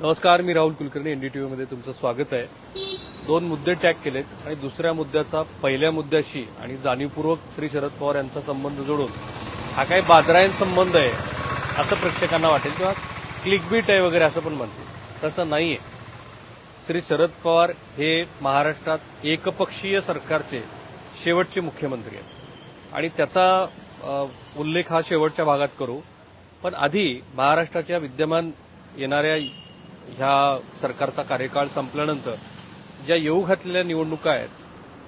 नमस्कार मी राहुल कुलकर्णी एनडीटीव्हीमध्ये तुमचं स्वागत आहे. दोन मुद्दे टॅग केलेत आणि दुसऱ्या मुद्द्याचा पहिल्या मुद्द्याशी आणि जाणीवपूर्वक श्री शरद पवार यांचा संबंध जोडून हा काही बादरायन संबंध आहे असं प्रेक्षकांना वाटेल किंवा क्लिकबीट आहे वगैरे असं पण म्हणतील. तसं नाहीये. श्री शरद पवार हे महाराष्ट्रात एकपक्षीय सरकारचे शेवटचे मुख्यमंत्री आहेत. आणि त्याचा उल्लेख हा शेवटच्या भागात करू. पण आधी महाराष्ट्राच्या विद्यमान येणाऱ्या ह्या सरकारचा कार्यकाळ संपल्यानंतर ज्या येऊ घातलेल्या निवडणुका आहेत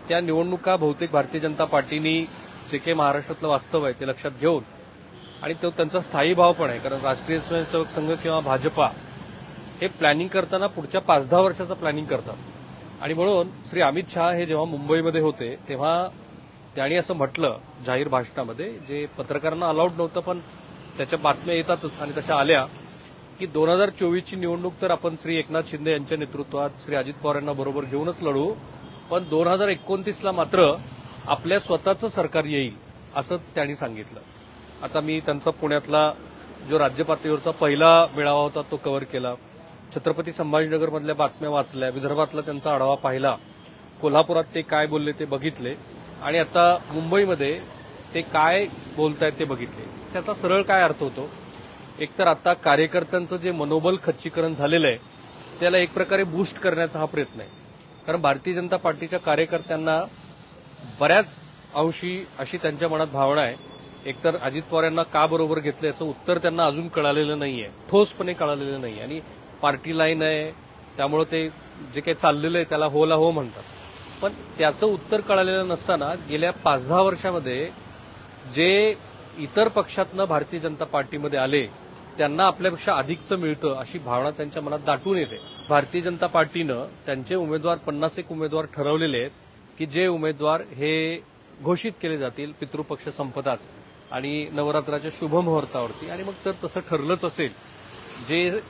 त्या निवडणुका बहुतेक भारतीय जनता पार्टीनी जे काही महाराष्ट्रातलं वास्तव आहे ते लक्षात घेऊन आणि तो त्यांचा स्थायी भाव पण आहे कारण राष्ट्रीय स्वयंसेवक संघ किंवा भाजपा हे प्लॅनिंग करताना पुढच्या पाच दहा वर्षाचं प्लॅनिंग करतात. आणि म्हणून श्री अमित शहा हे जेव्हा मुंबईमध्ये होते तेव्हा त्यांनी असं म्हटलं जाहीर भाषणामध्ये जे पत्रकारांना अलाउड नव्हतं पण त्याच्या बातम्या येतातच आणि तशा आल्या. की दोन हजार चोवीसची निवडणूक तर आपण श्री एकनाथ शिंदे यांच्या नेतृत्वात श्री अजित पवार यांना बरोबर घेऊनच लढू. पण दोन हजार एकोणतीसला मात्र आपल्या स्वतःचं सरकार येईल असं त्यांनी सांगितलं. आता मी त्यांचा पुण्यातला जो राज्य पातळीवरचा पहिला मेळावा होता तो कव्हर केला. छत्रपती संभाजीनगरमधल्या बातम्या वाचल्या विदर्भातला त्यांचा आढावा पाहिला. कोल्हापुरात ते काय बोलले ते बघितले. आणि आता मुंबईमध्ये ते काय बोलतायत ते बघितले. त्याचा सरळ काय अर्थ होतो? एकतर आता कार्यकर्त्यांचं जे मनोबल खच्चीकरण झालेलं आहे त्याला एक प्रकारे बूस्ट करण्याचा हा प्रयत्न आहे. कारण भारतीय जनता पार्टीच्या कार्यकर्त्यांना बऱ्याच अंशी अशी त्यांच्या मनात भावना आहे. एकतर अजित पवार यांना का बरोबर घेतलं याचं उत्तर त्यांना अजून कळालेलं नाहीये. ठोसपणे कळालेलं नाही आणि पार्टी लाईन आहे त्यामुळे ते जे काही चाललेलं आहे त्याला होला हो म्हणतात. पण त्याचं उत्तर कळालेलं नसताना गेल्या पाच दहा वर्षामध्ये जे इतर पक्षातनं भारतीय जनता पार्टीमध्ये आले त्यांना आपल्यापेक्षा अधिकचं मिळतं अशी भावना त्यांच्या मनात दाटून येते. भारतीय जनता पार्टीनं त्यांचे उमेदवार पन्नास एक उमेदवार ठरवलेले आहेत की जे उमेदवार हे घोषित केले जातील पितृपक्ष संपदाच आणि नवरात्राच्या शुभ मुहूर्तावरती. आणि मग तर तसं ठरलंच असेल. जे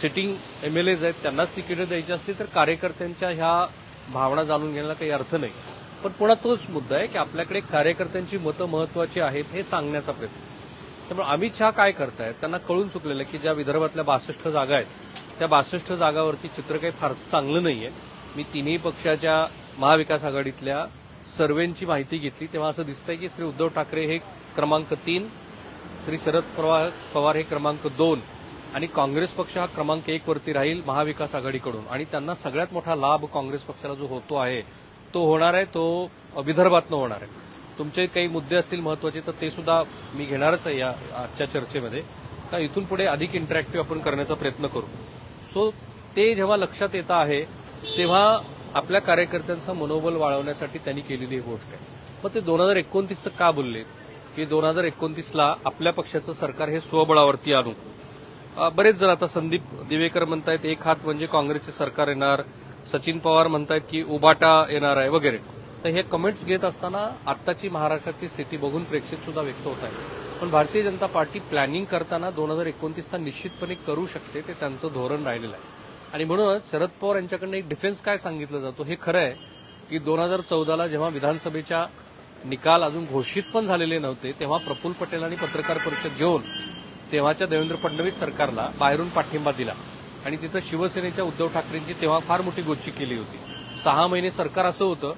सिटिंग एमएलएज आहेत त्यांनाच तिकीटं द्यायची असतील तर कार्यकर्त्यांच्या ह्या भावना जाणून घेण्याला काही अर्थ नाही. पण पुन्हा तोच मुद्दा आहे की आपल्याकडे कार्यकर्त्यांची मतं महत्वाची आहेत हे सांगण्याचा प्रयत्न. त्यामुळे अमित शहा काय करतायत? त्यांना कळून चुकलेलं आहे की ज्या विदर्भातल्या बासष्ट जागा आहेत त्या बासष्ट जागावरती चित्र काही फारसं चांगलं नाहीये. मी तिन्ही पक्षाच्या महाविकास आघाडीतल्या सर्वेंची माहिती घेतली. तेव्हा असं दिसतंय की श्री उद्धव ठाकरे हे क्रमांक तीन श्री शरद पवार पवार हे क्रमांक दोन आणि काँग्रेस पक्ष हा क्रमांक एक वरती राहील महाविकास आघाडीकडून. आणि त्यांना सगळ्यात मोठा लाभ काँग्रेस पक्षाला जो होतो आहे तो होणार आहे तो विदर्भातनं होणार आहे. तुमचे काही मुद्दे असतील महत्त्वाचे तर ते सुद्धा मी घेणारच आहे या आजच्या चर्चेमध्ये. का इथून पुढे अधिक इंटरॅक्टिव्ह आपण करण्याचा प्रयत्न करू. सो ते जेव्हा लक्षात येतं आहे तेव्हा आपल्या कार्यकर्त्यांचं मनोबल वाढवण्यासाठी त्यांनी केलेली ही गोष्ट आहे. मग ते दोन हजार एकोणतीसचं का बोलले? की दोन हजार एकोणतीसला आपल्या पक्षाचं सरकार हे स्वबळावरती आणू. बरेच जण आता संदीप दिवेकर म्हणतायत एक हात म्हणजे काँग्रेसचे सरकार येणार. सचिन पवार म्हणतायत की उबाटा येणार आहे वगैरे. तर हे कमेंट्स घेत असताना आत्ताची महाराष्ट्राची स्थिती बघून प्रेक्षक सुद्धा व्यक्त होत आहे पण भारतीय जनता पार्टी प्लॅनिंग करताना दोन हजार एकोणतीसचा निश्चितपणे करू शकते ते त्यांचं धोरण राहिलेलं आहे. आणि म्हणूनच शरद पवार यांच्याकडनं एक डिफेन्स काय सांगितलं जातो हे खरं आहे की दोन हजार चौदाला जेव्हा विधानसभेच्या निकाल अजून घोषित पण झालेले नव्हते तेव्हा प्रफुल्ल पटेलांनी पत्रकार परिषद घेऊन तेव्हाच्या देवेंद्र फडणवीस सरकारला बाहेरून पाठिंबा दिला. आणि तिथं शिवसेनेच्या उद्धव ठाकरेंची तेव्हा फार मोठी गोष्टी केली होती. सहा महिने सरकार असं होतं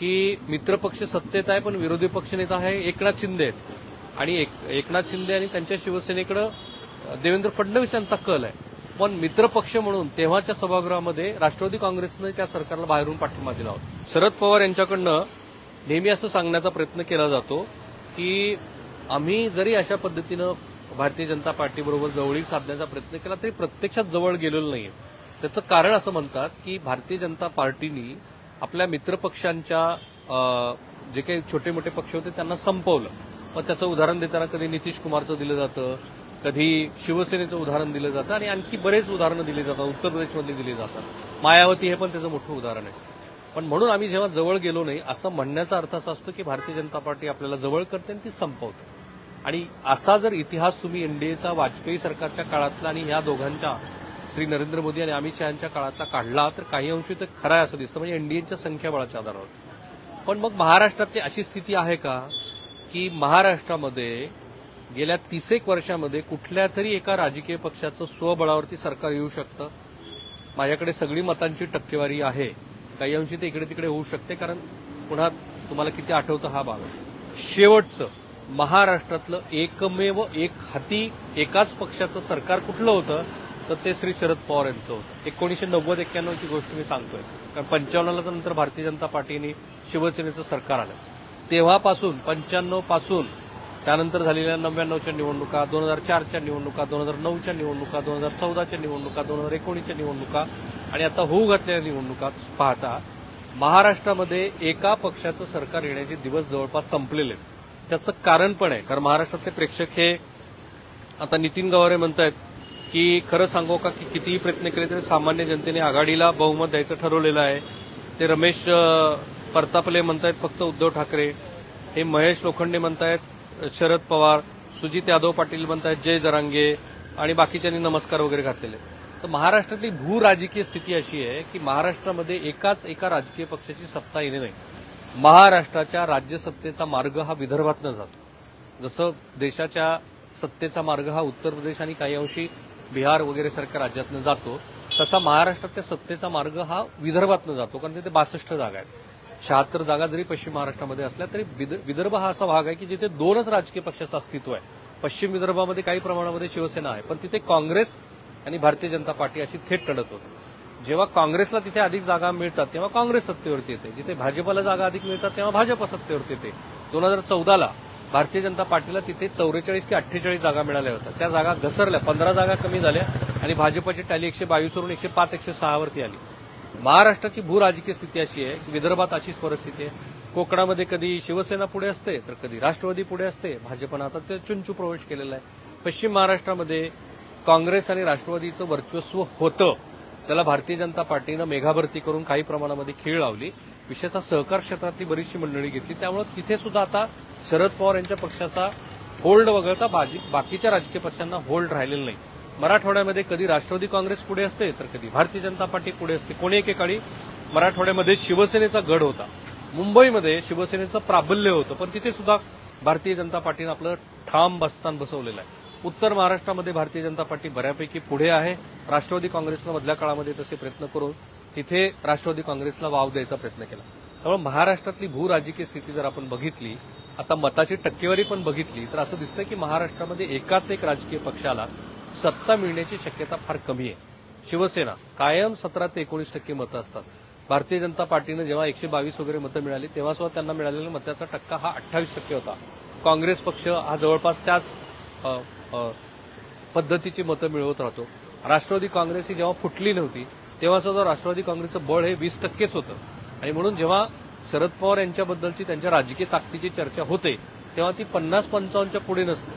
की मित्रपक्ष सत्तेत आहे पण विरोधी पक्षनेता आहे एकनाथ शिंदे आहेत. आणि एक- एकनाथ शिंदे आणि त्यांच्या शिवसेनेकडे देवेंद्र फडणवीस यांचा कल आहे. पण मित्रपक्ष म्हणून तेव्हाच्या सभागृहामध्ये राष्ट्रवादी काँग्रेसनं त्या सरकारला बाहेरून पाठिंबा दिला होता. शरद पवार यांच्याकडनं नेहमी असं सांगण्याचा प्रयत्न केला जातो की आम्ही जरी अशा पद्धतीनं भारतीय जनता पार्टीबरोबर जवळीक साधण्याचा प्रयत्न केला तरी प्रत्यक्षात जवळ गेलेलो नाही त्याचं कारण असं म्हणतात की भारतीय जनता पार्टीनी आपल्या मित्रपक्षांच्या जे काही छोटे मोठे पक्ष होते त्यांना संपवलं. मग त्याचं उदाहरण देताना कधी नितीश कुमारचं दिलं जातं कधी शिवसेनेचं उदाहरण दिलं जातं आणि आणखी बरेच उदाहरणं दिली जातात उत्तर प्रदेशमधली दिली जातात. मायावती हे पण त्याचं मोठं उदाहरण आहे. पण म्हणून आम्ही जेव्हा जवळ गेलो नाही असं म्हणण्याचा अर्थ असा असतो की भारतीय जनता पार्टी आपल्याला जवळ करते आणि ती संपवते. आणि असा जर इतिहास तुम्ही एनडीएचा वाजपेयी सरकारच्या काळातला आणि ह्या दोघांच्या श्री नरेंद्र मोदी आणि अमित शहाच्या काळातला काढला तर काही अंशी तर खरा आहे असं दिसतं. म्हणजे एनडीएच्या संख्याबळाच्या आधारावर. पण मग महाराष्ट्रातली अशी स्थिती आहे का की महाराष्ट्रामध्ये गेल्या तीसेक वर्षामध्ये कुठल्या तरी एका राजकीय पक्षाचं स्वबळावरती सरकार येऊ शकतं? माझ्याकडे सगळी मतांची टक्केवारी आहे. काही अंशी ते इकडे तिकडे होऊ शकते कारण पुन्हा तुम्हाला किती आठवतं हा भाग. शेवटचं महाराष्ट्रातलं एकमेव एक हाती एकाच पक्षाचं सरकार कुठलं होतं? तर ते श्री शरद पवार यांचं होतं. एकोणीशे नव्वद एक्क्याण्णवची गोष्ट मी सांगतोय. कारण पंच्याण्णवला नंतर भारतीय जनता पार्टीने शिवसेनेचं सरकार आलं. तेव्हापासून पंच्याण्णवपासून त्यानंतर झालेल्या नव्याण्णवच्या निवडणुका दोन हजार चारच्या निवडणुका दोन हजार नऊच्या निवडणुका दोन हजार चौदाच्या निवडणुका दोन हजार एकोणीसच्या निवडणुका आणि आता होऊ घातलेल्या निवडणुका पाहता महाराष्ट्रामध्ये एका पक्षाचं सरकार येण्याचे दिवस जवळपास संपलेले. आहेत. त्याचं कारण पण आहे. कारण महाराष्ट्रातले प्रेक्षक हे आता नितीन गवारे म्हणत आहेत की खरं सांगू का की कितीही प्रयत्न केले तरी सामान्य जनतेने आघाडीला बहुमत द्यायचं ठरवलेलं आहे. ते रमेश परतापले म्हणतायत फक्त उद्धव ठाकरे. हे महेश लोखंडे म्हणतायत शरद पवार सुजित यादव पाटील म्हणतायत जय जरांगे आणि बाकीच्यांनी नमस्कार वगैरे घातलेले. तर महाराष्ट्रातली भू राजकीय स्थिती अशी आहे की महाराष्ट्रामध्ये एकाच एका राजकीय पक्षाची सत्ता येणे नाही. महाराष्ट्राच्या राज्यसत्तेचा मार्ग हा विदर्भातनं जातो. जसं देशाच्या सत्तेचा मार्ग हा उत्तर प्रदेश आणि काही अंशी बिहार वगैरे सारख्या राज्यातनं जातो तसा महाराष्ट्रातल्या सत्तेचा मार्ग हा विदर्भातनं जातो कारण तिथे बासष्ट जागा आहेत. शहात्तर जागा जरी पश्चिम महाराष्ट्रामध्ये असल्या तरी विद- विदर्भ हा असा भाग आहे की जिथे दोनच राजकीय पक्षाचं अस्तित्व आहे. पश्चिम विदर्भामध्ये काही प्रमाणामध्ये शिवसेना आहे पण तिथे काँग्रेस आणि भारतीय जनता पार्टी अशी थेट लढत होते. जेव्हा काँग्रेसला तिथे अधिक जागा मिळतात तेव्हा काँग्रेस सत्तेवरती येते. जिथे भाजपला जागा अधिक मिळतात तेव्हा भाजप सत्तेवरती येते. दोन हजार चौदाला भारतीय जनता पार्टीला तिथे चौवेचाळीस की अठ्ठेचाळीस जागा मिळाल्या होत्या. त्या जागा घसरल्या. पंधरा जागा कमी झाल्या आणि भाजपाची टॅली एकशे बावीसवरून एकशे पाच एकशे सहावरती आली. महाराष्ट्राची भू राजकीय स्थिती अशी आहे की विदर्भात अशीच परिस्थिती आहे. कोकणामध्ये कधी शिवसेना पुढे असते तर कधी राष्ट्रवादी पुढे असते. भाजपनं आता ते चुंचू प्रवेश केलेला आहे. पश्चिम महाराष्ट्रामध्ये काँग्रेस आणि राष्ट्रवादीचं वर्चस्व होतं. त्याला भारतीय जनता पार्टीनं मेघाभरती करून काही प्रमाणामध्ये खीळ लावली. विशेषतः सहकार क्षेत्रातली बरीचशी मंडळी घेतली. त्यामुळे तिथे सुद्धा आता शरद पवार यांच्या पक्षाचा होल्ड वगळता बाकीच्या राजकीय पक्षांना होल्ड राहिलेलं नाही. मराठवाड्यामध्ये कधी राष्ट्रवादी काँग्रेस पुढे असते तर कधी भारतीय जनता पार्टी पुढे असते. कोणी एकेकाळी मराठवाड्यामध्ये शिवसेनेचा गड होता. मुंबईमध्ये शिवसेनेचं प्राबल्य होतं पण तिथे सुद्धा भारतीय जनता पार्टीनं आपलं ठाम बस्तान बसवलेलं आहे. उत्तर महाराष्ट्रामध्ये भारतीय जनता पार्टी बऱ्यापैकी पुढे आहे. राष्ट्रवादी काँग्रेसनं मधल्या काळामध्ये तसे प्रयत्न करून तिथे राष्ट्रवादी काँग्रेसला वाव द्यायचा प्रयत्न केला. त्यामुळे महाराष्ट्रातली भूराजकीय स्थिती जर आपण बघितली आता मताची टक्केवारी पण बघितली तर असं दिसतं की महाराष्ट्रामध्ये एकाच एक राजकीय पक्षाला सत्ता मिळण्याची शक्यता फार कमी आहे. शिवसेना कायम सतरा ते एकोणीस टक्के मतं असतात. भारतीय जनता पार्टीनं जेव्हा एकशे बावीस वगैरे मतं मिळाली तेव्हा सुद्धा त्यांना मिळालेल्या मताचा टक्का हा अठ्ठावीस टक्के होता. काँग्रेस पक्ष हा जवळपास त्याच पद्धतीची मतं मिळवत राहतो. राष्ट्रवादी काँग्रेस ही जेव्हा फुटली नव्हती तेव्हा सुद्धा राष्ट्रवादी काँग्रेसचं बळ हे वीस टक्केच होतं. आणि म्हणून जेव्हा शरद पवार यांच्याबद्दलची त्यांच्या राजकीय ताकदीची चर्चा होते तेव्हा ती पन्नास पंचावन्नच्या पुढे नसते.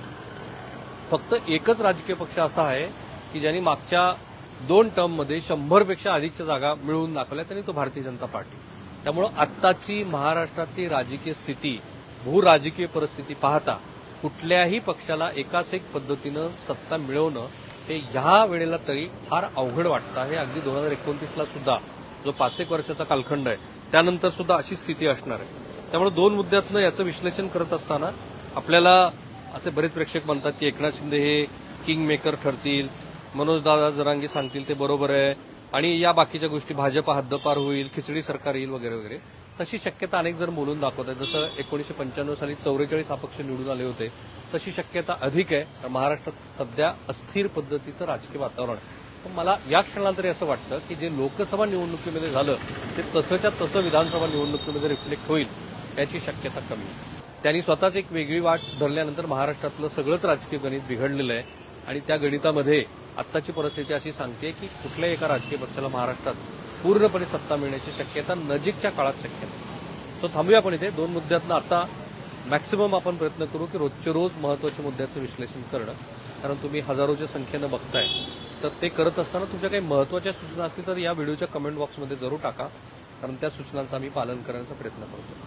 फक्त एकच राजकीय पक्ष असा आहे की ज्यांनी मागच्या दोन टर्ममध्ये शंभरपेक्षा अधिकच्या जागा मिळवून दाखवल्या आणि तो भारतीय जनता पार्टी. त्यामुळं आत्ताची महाराष्ट्रातली राजकीय स्थिती भूराजकीय परिस्थिती पाहता कुठल्याही पक्षाला एकाच एक पद्धतीनं सत्ता मिळवणं ते ह्या वेळेला तरी फार अवघड वाटतं हे अगदी दोन हजार एकोणतीसला सुद्धा जो पाच एक वर्षाचा कालखंड आहे त्यानंतर सुद्धा अशी स्थिती असणार आहे. त्यामुळे दोन मुद्द्यातनं याचं विश्लेषण करत असताना आपल्याला असे बरेच प्रेक्षक म्हणतात की एकनाथ शिंदे हे किंग मेकर ठरतील मनोजदादा जरांगी सांगतील ते बरोबर आहे आणि या बाकीच्या गोष्टी भाजप हद्दपार होईल खिचडी सरकार येईल वगैरे वगैरे. तशी शक्यता अनेक जण बोलून दाखवत आहेत. जसं एकोणीशे पंच्याण्णव साली चौवेचाळीस अपक्ष निवडून आले होते तशी शक्यता अधिक आहे. तर महाराष्ट्रात सध्या अस्थिर पद्धतीचं राजकीय वातावरण पण मला या क्षणाला तरी असं वाटतं की जे लोकसभा निवडणुकीमध्ये झालं ते तसंच्या तसं विधानसभा निवडणुकीमध्ये रिफ्लेक्ट होईल याची शक्यता कमी आहे. त्यांनी स्वतःच एक वेगळी वाट धरल्यानंतर महाराष्ट्रातलं सगळंच राजकीय गणित बिघडलेलं आहे. आणि त्या गणितामध्ये आत्ताची परिस्थिती अशी सांगते की कुठल्याही एका राजकीय पक्षाला महाराष्ट्रात पूर्णपणे सत्ता मिळण्याची शक्यता नजीकच्या काळात शक्य आहे सो थांबूया आपण इथे. दोन मुद्द्यातनं आता मॅक्सिमम आपण प्रयत्न करू की रोजचे रोज महत्त्वाच्या मुद्द्याचं विश्लेषण करणं. कारण तुम्ही हजारोच्या संख्येनं बघताय. तर ते करत असताना तुमच्या काही महत्त्वाच्या सूचना असतील तर या व्हिडिओच्या कमेंट बॉक्समध्ये जरूर टाका. कारण त्या सूचनांचं आम्ही पालन करण्याचा प्रयत्न करतो.